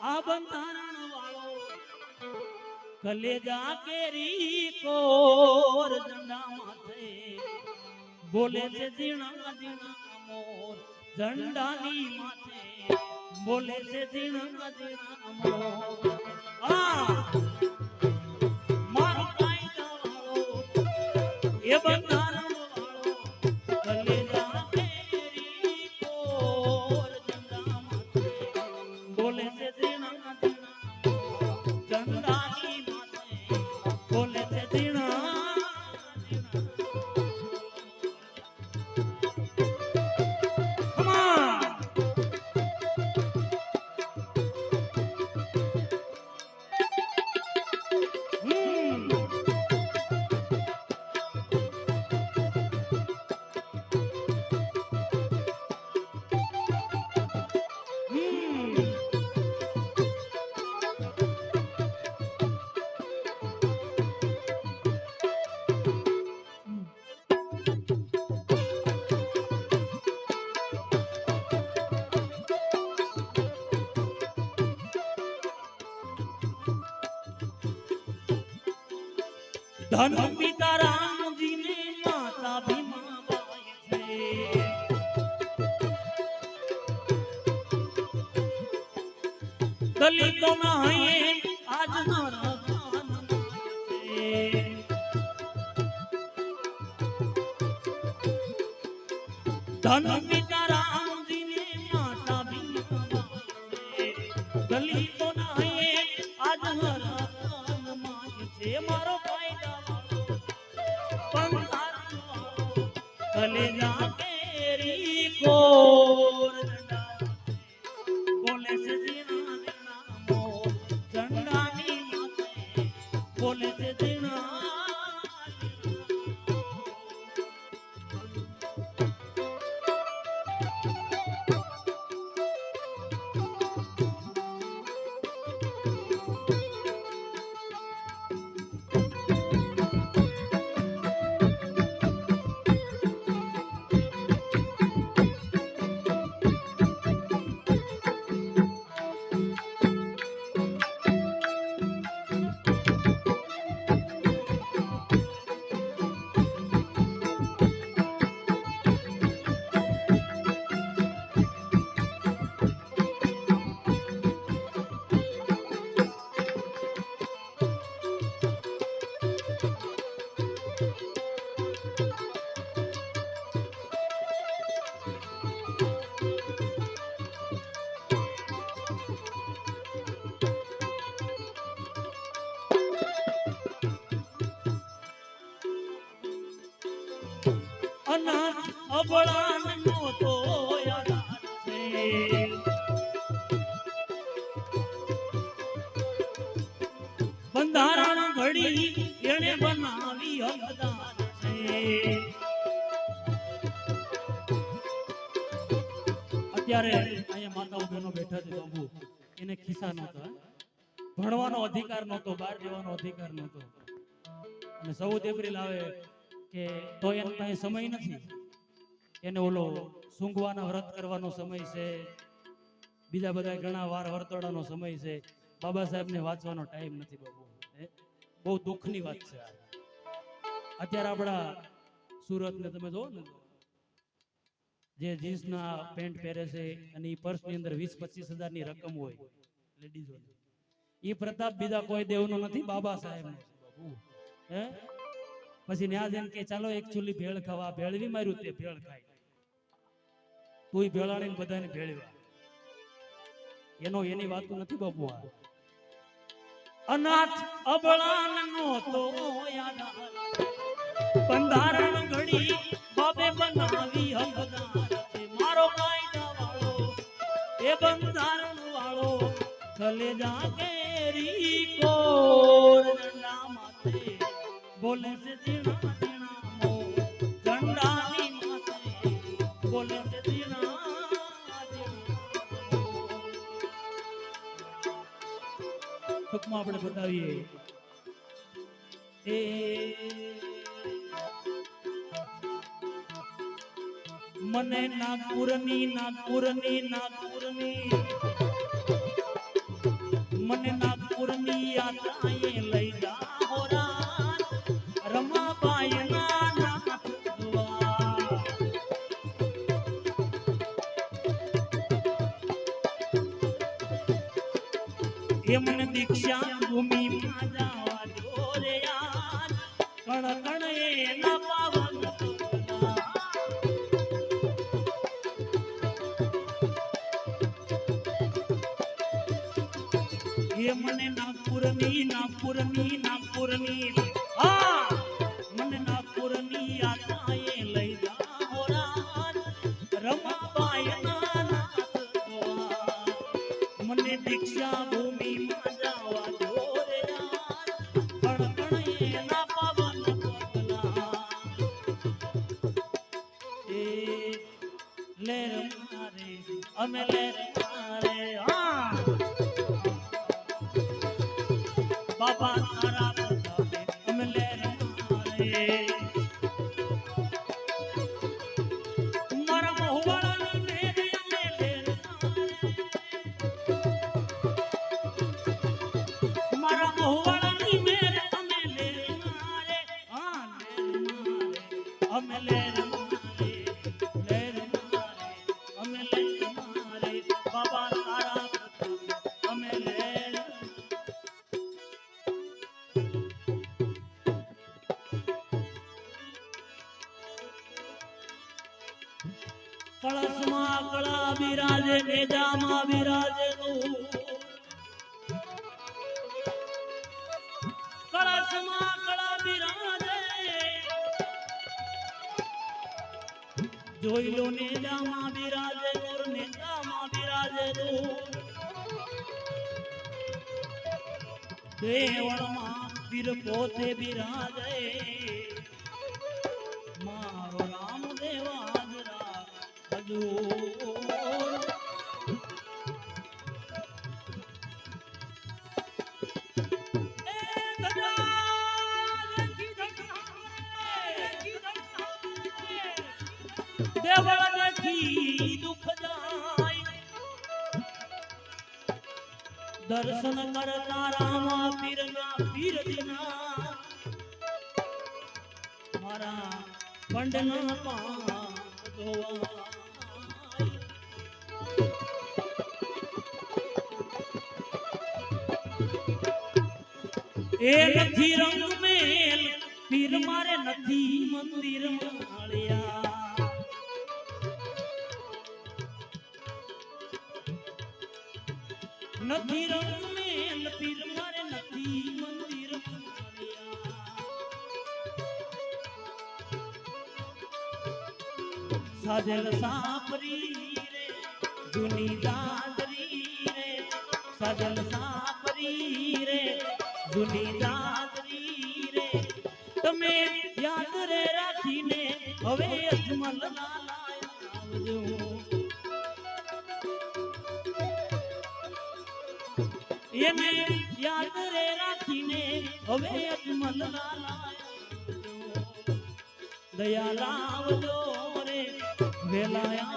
આ બંધારણ વાળો કલેજા કેરી કોર ઝંડા માથે બોલે છે ઝીણા ઝીણા મોર, ઝંડાની માથે બોલે છે ઝીણા ઝીણા મોર. આ મારો કાયદા વાળો એ બંધારણ ધન પિતા રામજીને માતા ભીમા બાઈ છે દલિતોના હૈયે આજ છે ધન પિતા કલેજા કેરી અત્યારે અહીંયા માતા બહેનો બેઠા છે એને ખિસ્સા નહોતા ભણવાનો અધિકાર નહોતો, બહાર જવાનો અધિકાર નહોતો. અને ચૌદ આવે કે તો એને કાંઈ સમય નથી. એને ઓલો સૂંઘવાના, વ્રત કરવાનો સમય છે. બીજા બધા ઘણા વાર વર્તોડાનો સમય છે. બાબા સાહેબને વાંચવાનો ટાઈમ નથી બાબુ. બહુ દુઃખની વાત છે અત્યારે આપણા સુરતને તમે જુઓ ને, જે જીન્સના પેન્ટ પહેરે છે અને એ પર્સની અંદર વીસ પચીસ હજારની રકમ હોય લેડીઝોની એ પ્રતાપ બીજા કોઈ દેવનો નથી, બાબા સાહેબનો છે બાબુ. હે? પછી ન્યા જઈને કે ચાલો એક ચૂલી ભેળ ખાવા, ભેળવી માર્યું તે ભેળ ખાય તુંય ભેળાડીને બધાને ભેળવા એનો એની વાત નથી બાપુ આ. અનાથ અબળાન નો તો બંધારણ ઘડી બાબે બનાવી હકદાર મારો કાયદા વાળો એ બંધારણ વાળો કલેજા કેરી કોર ના માથે. બોલે છે ઝીણા માં આપણે બતાવીએ. એ મને નાગપુરની નાગપુરની નાગપુરની. મને નાગપુરની યાદ આયે લઈ એ મને દીક્ષા ભૂમિ માં જાવા દો રે યાર કણ કણ એના પાવન. એ મને નાગપુરની નાગપુરની નાગપુરની હા મને નાગપુરની યાત્રાએ લઈ જા રમાબાઈ ના મને દીક્ષા લેર મારે અમે લેર કળશમાં કળા બિરાજે નેજામાં બિરાજે કળશમાં કળા બિરાજે. જોઈ લો નેજામાં બિરાજે, મોર નેજામાં બિરાજે તું. દેવળમાં વીર પોતે બિરાજે. દેવળ દેખી જાય. દર્શન કરતા રામા પીરના પીર દિના. મારા પંડના પા ધોવાય. એ નથી રંગ મેલ, પીર મારે નથી મંદિર માળ્યા નથી રંગ મેલ પીર મારે નથી મંદિર સાજલ સાપરી રે, જૂની દાદરી રે. સાજલ સાપરી રે, જૂની દાદરી રે. તમે યાદ રે રાખીને, હવે અજમલ લાલા એને યાદ રે રાખીને હવે અજમલ દયા લાવજો રે વેલા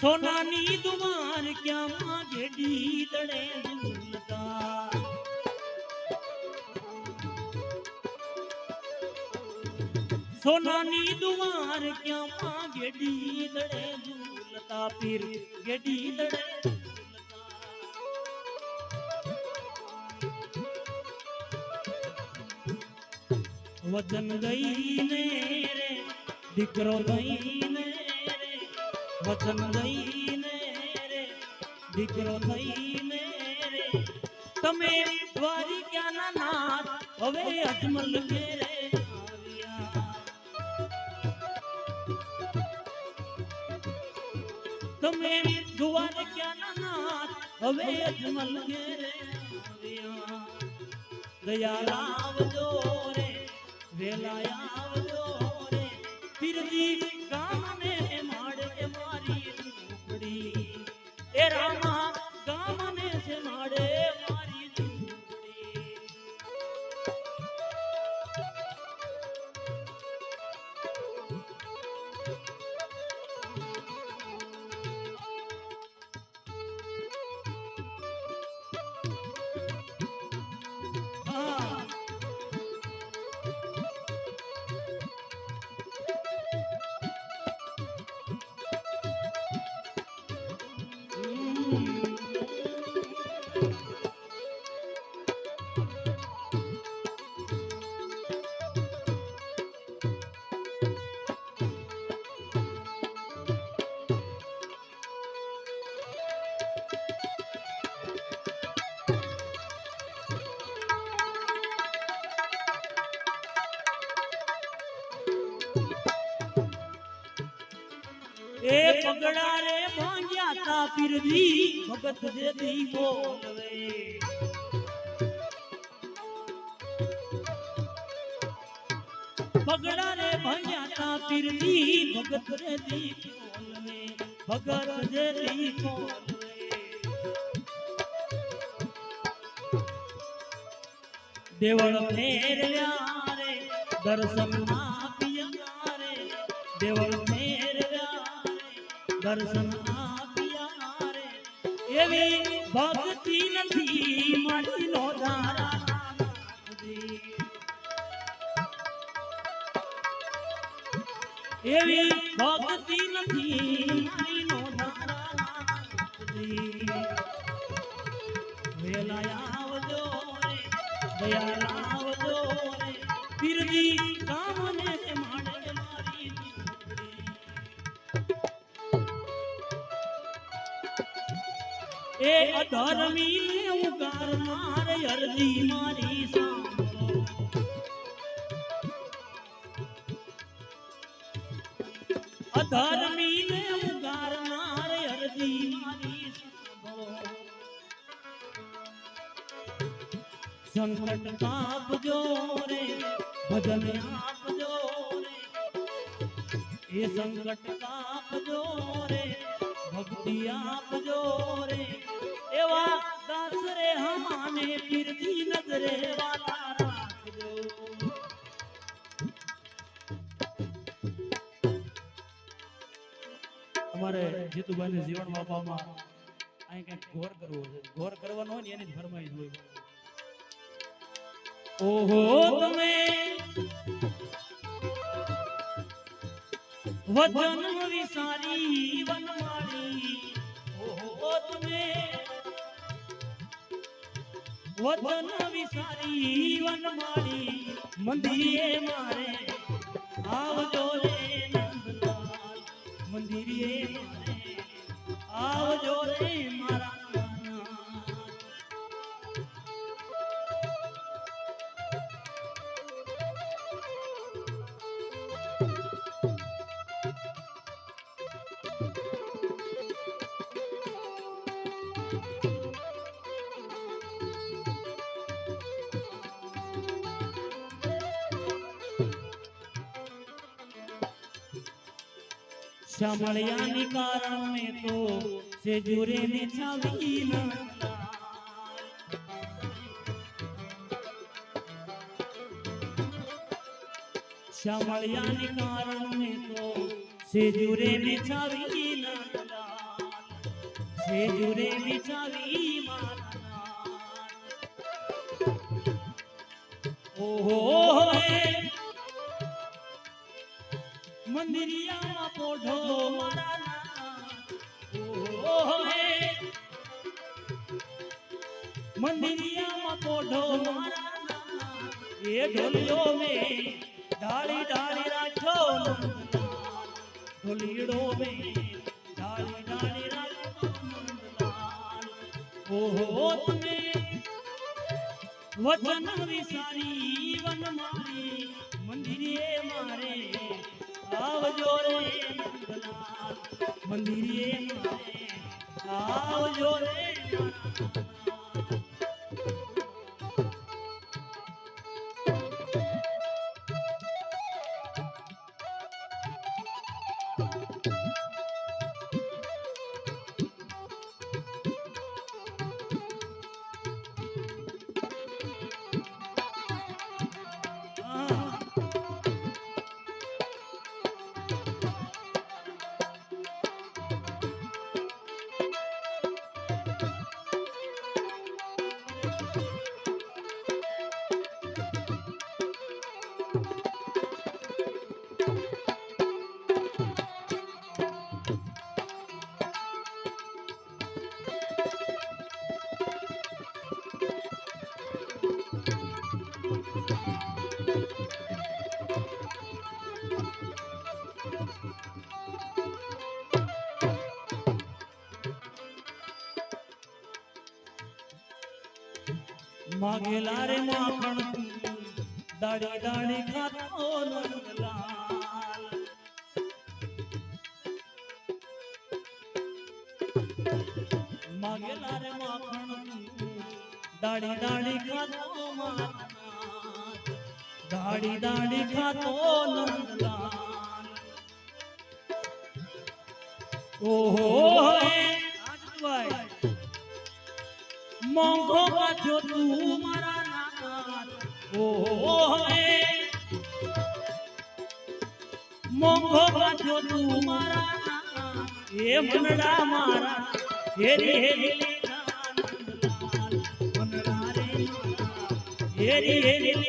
સોનાની દુવાર ક્યાં ગેડી દડે ઝૂલતા? સોનાની દુવાર ક્યાં ગેડી દડે ઝૂલતા? પીર ગેડી દડે ઝૂલતા? વચન દઈને રે, દીકરો રે વચન લઈને રે, દીકરો થઈને રે. તમે દ્વારિકાના નાથ? હવે અજમલ ઘેરે તમે દ્વાર ક્યાંના નાથ? હવે અજમલ ઘેરે દયા લાવજો રે, વેલા આવજો રે. પીરજી એ પગડા રે ભાંગ્યા તા પીરવી ભગત દેદી બોલવે બગડા રે ભણ્યા તા પીરવી ભગત દેદી બોલવે ભગત જે બોલવે દેવળ ફેરવ્યા રે, દર્શન આપ્યા રે. દેવળ ફેરવ્યા રે, દર્શન રે એવી ભક્તિ નથી મારી નો ધારા. એવી ભક્તિ નથી અધર્મી ને ઉગારનાર અરજી મારી સાંભળો. અધર્મી ને ઉગારનાર અરજી મારી સંકટ કાપજો રે, ભજન આપજો રે. એ સંકટ કાપજો રે, ભક્તિ આપજો રે. હમાને પીરતી નજરે વાલા રાખજો. તમારે જીતુભાઈને જીવન બાપામાં અહીં કંઈક ઘોર કરવો છે. ઘોર કરવાનો હોય ને એની જ ફરમાઈશ હોય ઓહો તમે વચન વિસારી વનમાળી વચન વિસારી વનમાળી મંદિરે મારે. આવજો રે નંદલાલ મંદિરે મારે. આવજો રે મારા શ્યામળિયાની કારણે તો સેજુરે ને છાવી ન શ્યામળિયાની કારણે તો સેજુરે ને છાવી ન સેજુરે બિચારી મારા ઓહો હે મંદિરિયામાં પોઢો મારા મંદિરિયામાં પોઢો મારા. એ ઢોલિયો મે ડાળી ડાળી રાખો નંદલાલ. ઢોલીડો મે ડાળી ડાળી રાખો ઓહો તમે વચન વિસારી વન મારી મંદિરે મારે આવજો રે મંદિરે આવજો રે માગેલા રે માખણ દાડી દાડી ખાતો નંદલાલ. માગેલા રે માખણ દાડી દાડી ખાતો મારા દાડી દાડી ખાતો નંદલાલ. ઓહો હે મોંઘો પાછો તું મારા નાથ ઓહો હે. મોંઘો પાછો તું મારા નાથ એ મનડા મારા હેરી હેરી હેરી હેરી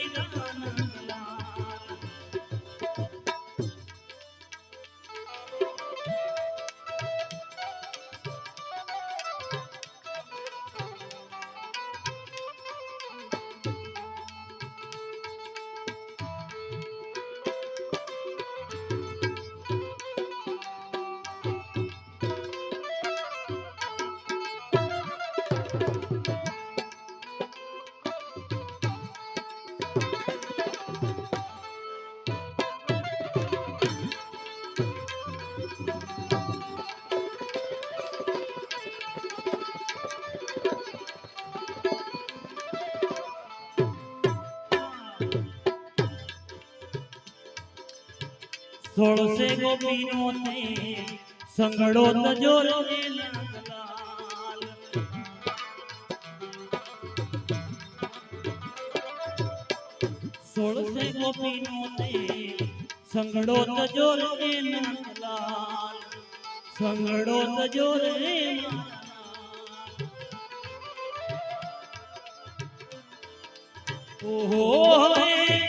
સોળસે ગોપીનો તે સંગડો તજો રે નંદલાલ સોળસે ગોપીનો તે સંગડો તજો રે નંદલાલ સંગડો તજો રે ઓહો હે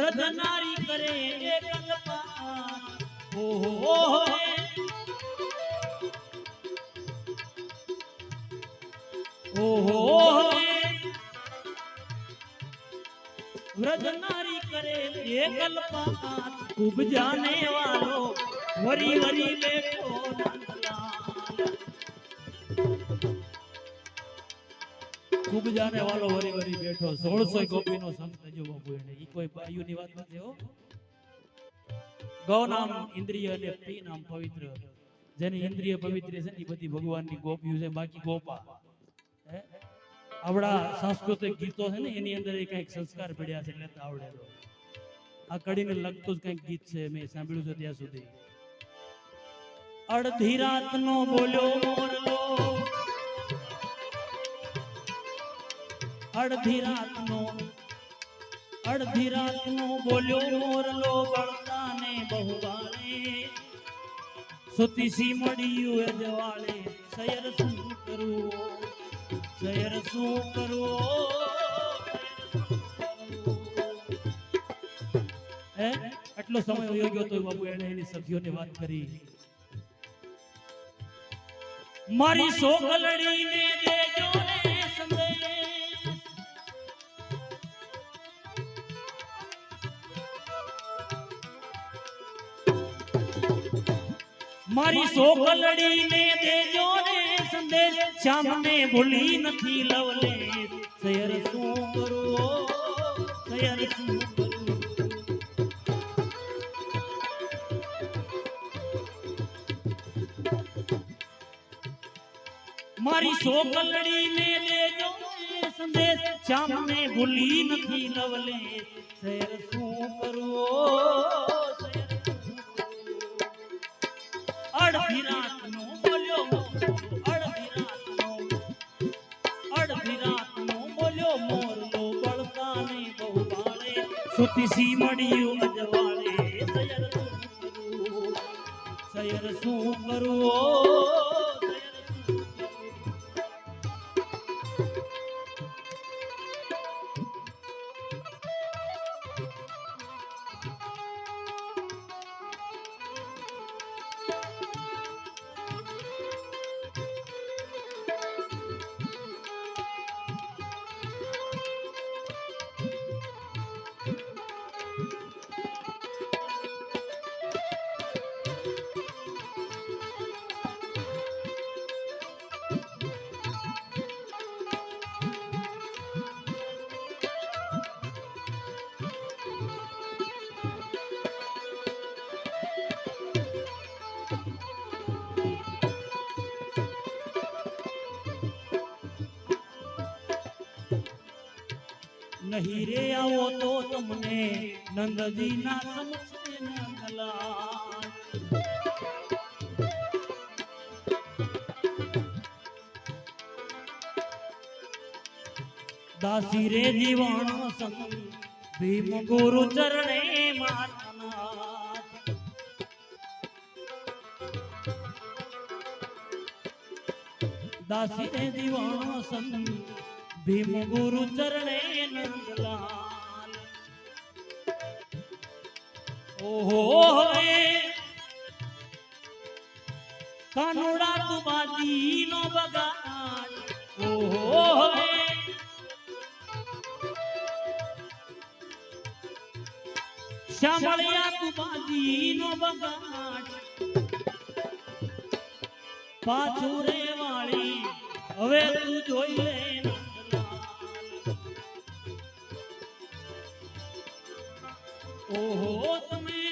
વ્રત નારી કરે એ કલ્પા. ઓહો ઓહો વ્રત નારી કરે એ કલ્પા. ખૂબ જાને વાળો વરી વરી બેઠો નંદલાલ ખૂબ જાને વાલો વરી વરી બેઠો. સોળસો ગોપીનો સંત થજો બાપુ ઈ કોઈ બાયુની વાત નથી હો. ગૌ નામ ઇન્દ્રિય અને પી નામ પવિત્ર. જેની ઇન્દ્રિય પવિત્ર છે ને બધી ભગવાનની ગોપીઓ છે, બાકી ગોપા. આપણા સાંસ્કૃતિક ગીતો છે ને એની અંદર એ કંઈક સંસ્કાર પડ્યા છે એટલે આવડેલો આ કડીને લગતું જ કંઈક ગીત છે મેં સાંભળ્યું છે ત્યાં સુધી. અડધી રાતનો બોલ્યો મોરલો. અડધી રાતનો અડધી રાતનો બોલ્યો મોરલો બળતાને બહુ બાણે સુતીસી મળ્યું એ જવાળે સયર શું કરવું? સયર શું કરવું? હે? આટલો સમય હોય ગયો તો બાબુ એને એની સખીઓને વાત કરી. મારી સોગલડીને દેજો મારી સોકલડીને દેજો ને સંદેશ. શ્યામને ભૂલી નથી લવલે. સયર શું કરું સયર શું મારી સોકલડી ને દેજો ને સંદેશ. શ્યામને ભૂલી નથી લવલે. સયર શું સુતીસી મળ્યું અજવાળે સયર શું કરું સયર શું કરું નહીં રે આવો તો તમને નંદજી ના સમક્ષે દાસી રે જીવણ સમ ભીમ ગુરુ ચરણે માતના દાસી રે જીવણ સંગ ભીમ ગુરુ ચરણે નંદલાલ. ઓહો કાનુડા તુબાદી નો બગાડ. ઓહો હવે શામળિયા તું નો બગાડ. પાછું રે વાળી હવે તું જોઈ લે ઓહો તમે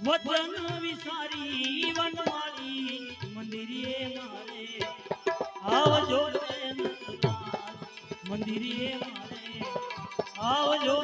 વચન વિસારી વનવાળી મંદિરે મારે આવજો. મંદિરે મારે આવજો